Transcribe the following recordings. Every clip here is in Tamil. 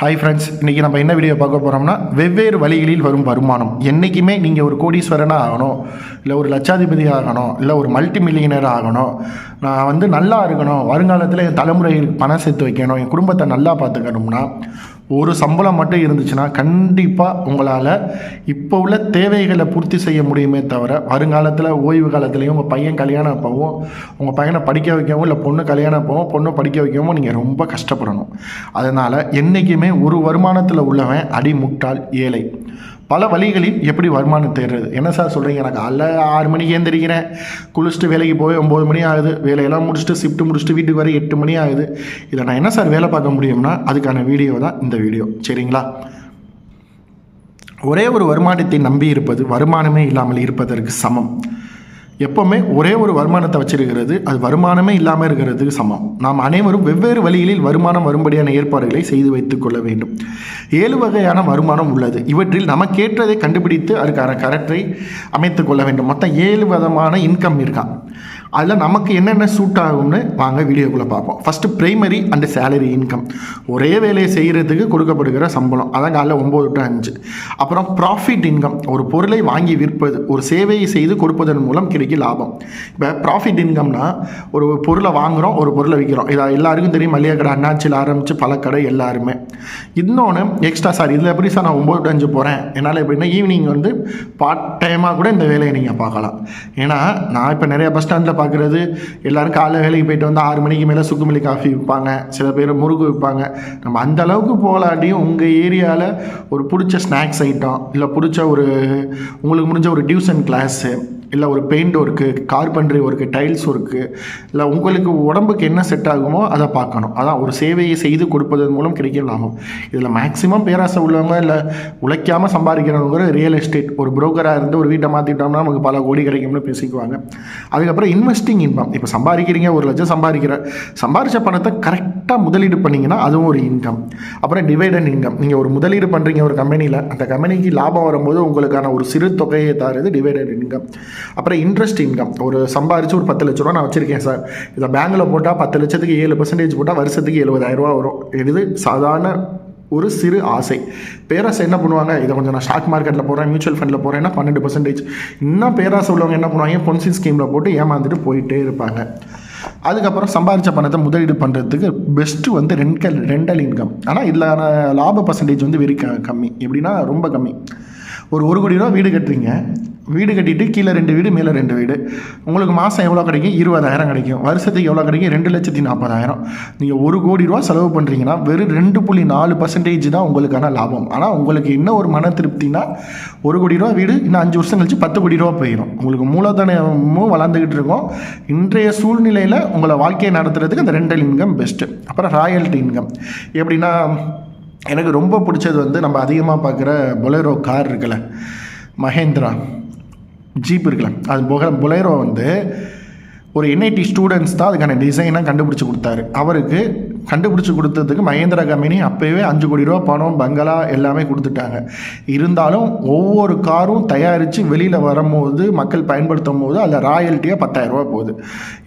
ஹாய் ஃப்ரெண்ட்ஸ் இன்றைக்கி நம்ம என்ன வீடியோ பார்க்க போகிறோம்னா வெவ்வேறு வழிகளில் வரும் வருமானம். என்றைக்குமே நீங்கள் ஒரு கோடீஸ்வரனாக ஆகணும் இல்லை ஒரு லட்சாதிபதி ஆகணும் இல்லை ஒரு மல்டி மில்லியனர் ஆகணும். நான் வந்து நல்லா இருக்கணும் வருங்காலத்தில் என் தலைமுறையில் பணம் சேர்த்து வைக்கணும் என் குடும்பத்தை நல்லா பார்த்துக்கணும்னா ஒரு சம்பளம் மட்டும் இருந்துச்சுன்னா கண்டிப்பாக உங்களால் இப்போ உள்ள தேவைகளை பூர்த்தி செய்ய முடியுமே தவிர வருங்காலத்தில் ஓய்வு காலத்துலேயும் உங்கள் பையன் கல்யாணம் அப்பவும் உங்கள் பையனை படிக்க வைக்கவும் இல்லை பொண்ணு கல்யாணம் அப்பவும் பொண்ணு படிக்க வைக்கவும் நீங்கள் ரொம்ப கஷ்டப்படணும். அதனால் என்றைக்குமே ஒரு வருமானத்தில் உள்ளவன் அடிமுட்டால் ஏழை. பல வழிகளில் எப்படி வருமானம் தேடுறது என்ன சார் சொல்கிறீங்க எனக்கு அல்ல ஆறு மணிக்கு ஏந்திரிக்கிறேன் குளிச்சுட்டு வேலைக்கு போய் ஒம்பது மணி ஆகுது. வேலையெல்லாம் முடிச்சுட்டு ஷிஃப்ட் முடிச்சுட்டு வீட்டுக்கு வர எட்டு மணி ஆகுது. இதில் நான் என்ன சார் வேலை பார்க்க முடியும்னா அதுக்கான வீடியோ தான் இந்த வீடியோ சரிங்களா? ஒரே ஒரு வருமானத்தை நம்பி இருப்பது வருமானமே இல்லாமல் இருப்பதற்கு சமம். எப்போவுமே ஒரே ஒரு வருமானத்தை வச்சிருக்கிறது அது வருமானமே இல்லாமல் இருக்கிறதுக்கு சமம். நாம் அனைவரும் வெவ்வேறு வழிகளில் வருமானம் வரும்படியான ஏற்பாடுகளை செய்து வைத்துக் கொள்ள வேண்டும். ஏழு வகையான வருமானம் உள்ளது. இவற்றில் நமக்கேற்றதை கண்டுபிடித்து அதுக்கான கரெக்டை அமைத்துக் கொள்ள வேண்டும். மொத்தம் ஏழு விதமான இன்கம் இருக்கான் அதில் நமக்கு என்னென்ன சூட் ஆகும்னு வாங்க வீடியோக்குள்ளே பார்ப்போம். First primary and salary income ஒரே வேலையை செய்கிறதுக்கு கொடுக்கப்படுகிற சம்பளம். அதான் காலைல ஒம்பது டு அஞ்சு. அப்புறம் ப்ராஃபிட் இன்கம் ஒரு பொருளை வாங்கி விற்பது ஒரு சேவையை செய்து கொடுப்பதன் மூலம் கிடைக்கும் லாபம். இப்போ ப்ராஃபிட் இன்கம்னா ஒரு பொருளை வாங்குகிறோம் ஒரு பொருளை விற்கிறோம் இதை எல்லாருக்கும் தெரியும் மளிகை கடை அண்ணாச்சியில் ஆரம்பித்து பல கடை எல்லாருமே. இன்னொன்று எக்ஸ்ட்ரா சார் இதில் எப்படி சார் நான் ஒம்பது டு அஞ்சு போகிறேன் என்னால் எப்படின்னா ஈவினிங் வந்து பார்ட் டைமாக கூட இந்த வேலையை நீங்கள் பார்க்கலாம். ஏன்னா நான் இப்போ நிறைய பஸ் ஸ்டாண்டில் பார்க்குறது. எல்லாரும் காலை வேலைக்கு போயிட்டு வந்து ஆறு மணிக்கு மேலே சுக்குமல்லி காஃபி விற்பாங்க சில பேர் முறுக்கு விற்பாங்க நம்ம அந்த அளவுக்கு போகலாட்டியும் உங்கள் ஏரியாவில் ஒரு பிடிச்ச ஸ்நாக்ஸ் ஐட்டம் இல்லை பிடிச்ச ஒரு உங்களுக்கு முடிஞ்ச ஒரு டியூஷன் கிளாஸு இல்லை ஒரு paint work carpentry work tiles work இல்லை உங்களுக்கு உடம்புக்கு என்ன செட் ஆகுமோ அதை பார்க்கணும். அதான் ஒரு சேவையை செய்து கொடுப்பதன் மூலம் கிடைக்கும் லாபம். இதில் மேக்ஸிமம் பேராசை உள்ளவங்க இல்லை உழைக்காமல் சம்பாதிக்கிறவங்க ரியல் எஸ்டேட் ஒரு புரோக்கராக இருந்து ஒரு வீட்டை மாற்றிட்டோம்னா நமக்கு பல கோடி கிடைக்கும்னு பேசிக்குவாங்க. அதுக்கப்புறம் இன்வெஸ்டிங் இன்கம் இப்போ சம்பாதிக்கிறீங்க ஒரு லட்சம் சம்பாதிக்கிற சம்பாதிச்ச பணத்தை கரெக்டாக முதலீடு பண்ணிங்கன்னா அதுவும் ஒரு இன்கம் அப்புறம் டிவைடன் இன்கம் நீங்கள் ஒரு முதலீடு பண்ணுறீங்க ஒரு கம்பெனியில் அந்த கம்பெனிக்கு லாபம் வரும்போது உங்களுக்கான ஒரு சிறு தொகையை தருது டிவைடட் இன்கம் அப்புறம் இன்ட்ரெஸ்ட் இன்கம் ஒரு சம்பாரித்து ஒரு பத்து லட்ச ரூபா நான் வச்சுருக்கேன் சார் இதை பேங்கில் போட்டால் பத்து லட்சத்துக்கு ஏழு பர்சன்டேஜ் போட்டால் வருஷத்துக்கு எழுபதாயிரரூபா வரும். இது சாதாரண ஒரு சிறு ஆசை. பேராசை என்ன பண்ணுவாங்க? இதை கொஞ்சம் நான் ஸ்டாக் மார்க்கெட்டில் போகிறேன் மியூச்சுவல் ஃபண்டில் போகிறேன்னா பன்னெண்டு பர்சன்டேஜ் இன்னும் பேராசை உள்ளவங்க என்ன பண்ணுவாங்க? பொன்சி ஸ்கீமில் போட்டு ஏமாந்துட்டு போயிட்டே இருப்பாங்க. அதுக்கப்புறம் சம்பாதிச்ச பணத்தை முதலீடு பண்ணுறதுக்கு பெஸ்ட்டு வந்து ரெண்டல் ரெண்டல் இன்கம் ஆனால் இதில் லாப பர்சன்டேஜ் வந்து வெரி க கம்மி. எப்படின்னா ரொம்ப கம்மி. ஒரு ஒரு கோடி ரூபா வீடு கட்டுறீங்க. வீடு கட்டிட்டு கீழே ரெண்டு வீடு மேலே ரெண்டு வீடு. உங்களுக்கு மாதம் எவ்வளோ கிடைக்கும்? இருபதாயிரம் கிடைக்கும். வருஷத்துக்கு எவ்வளோ கிடைக்கும்? ரெண்டு லட்சத்தி நாற்பதாயிரம். நீங்கள் ஒரு கோடி ரூபா செலவு பண்ணுறீங்கன்னா வெறும் ரெண்டு புள்ளி நாலு பர்சன்டேஜ் தான் உங்களுக்கான லாபம். ஆனால் உங்களுக்கு என்ன ஒரு மன திருப்தினா ஒரு கோடி ரூபா வீடு இன்னும் அஞ்சு வருஷம் கழிச்சு பத்து கோடி ரூபா போயிடும் உங்களுக்கு மூலதனமும் வளர்ந்துக்கிட்டு இருக்கும். இன்றைய சூழ்நிலையில் உங்களை வாழ்க்கையை நடத்துறதுக்கு அந்த ரெண்டல் இன்கம் பெஸ்ட்டு அப்புறம் ராயல்ட்டி இன்கம் எப்படின்னா எனக்கு ரொம்ப பிடிச்சது வந்து நம்ம அதிகமாக பார்க்குற பொலரோ கார் இருக்குல்ல மஹேந்திரா. ஜீப் இருக்குல்ல அது பொக பொலேரோ வந்து ஒரு என்ஐடி ஸ்டூடெண்ட்ஸ் தான் அதுக்கான டிசைனாக கண்டுபிடிச்சி கொடுத்தாரு. அவருக்கு கண்டுபிடிச்சி கொடுத்ததுக்கு மகேந்திரா கம்பெனி அப்போவே அஞ்சு கோடி ரூபா பணம் பங்களா எல்லாமே கொடுத்துட்டாங்க. இருந்தாலும் ஒவ்வொரு காரும் தயாரித்து வெளியில் வரும்போது மக்கள் பயன்படுத்தும் போது அதில் ராயல்ட்டியாக பத்தாயிரரூபா போகுது.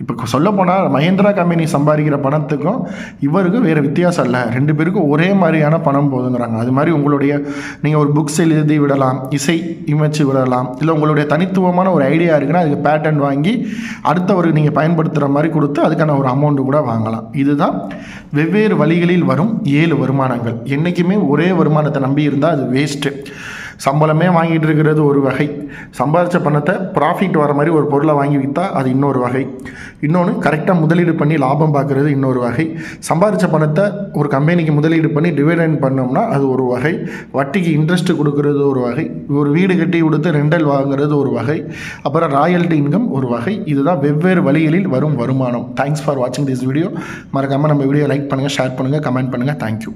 இப்போ சொல்லப்போனால் மகேந்திரா கம்பெனி சம்பாதிக்கிற பணத்துக்கும் இவருக்கும் வேறு வித்தியாசம் இல்லை. ரெண்டு பேருக்கும் ஒரே மாதிரியான பணம் போதுங்கிறாங்க. அது மாதிரி உங்களுடைய நீங்கள் ஒரு புக்ஸ் எழுதி விடலாம் இசை இமைச்சு விடலாம் இல்லை உங்களுடைய தனித்துவமான ஒரு ஐடியா இருக்குன்னா அதுக்கு பேட்டன் வாங்கி அடுத்தவருக்கு நீங்கள் பயன்படுத்துகிற மாதிரி கொடுத்து அதுக்கான ஒரு அமௌண்ட்டு கூட வாங்கலாம். இதுதான் வெவ்வேறு வழிகளில் வரும் ஏழு வருமானங்கள். என்றைக்குமே ஒரே வருமானத்தை நம்பி இருந்தால் அது வேஸ்ட்டு சம்பளமே வாங்கிட்டு இருக்கிறது ஒரு வகை. சம்பாதிச்ச பணத்தை ப்ராஃபிட் வர மாதிரி ஒரு பொருளை வாங்கி விற்றா அது இன்னொரு வகை. இன்னொன்று கரெக்டாக முதலீடு பண்ணி லாபம் பார்க்குறது இன்னொரு வகை. சம்பாதிச்ச பணத்தை ஒரு கம்பெனிக்கு முதலீடு பண்ணி டிவைடன் பண்ணோம்னா அது ஒரு வகை. வட்டிக்கு இன்ட்ரெஸ்ட் கொடுக்கறது ஒரு வகை. ஒரு வீடு கட்டி கொடுத்து ரெண்டல் வாங்குறது ஒரு வகை. அப்புறம் ராயல்டி இன்கம் ஒரு வகை. இதுதான் வெவ்வேறு வழிகளில் வரும் வருமானம். தேங்க்ஸ் ஃபார் வாட்சிங் திஸ் வீடியோ மறக்காமல் நம்ம வீடியோ லைக் பண்ணுங்கள் ஷேர் பண்ணுங்கள் கமெண்ட் பண்ணுங்கள் தேங்க்யூ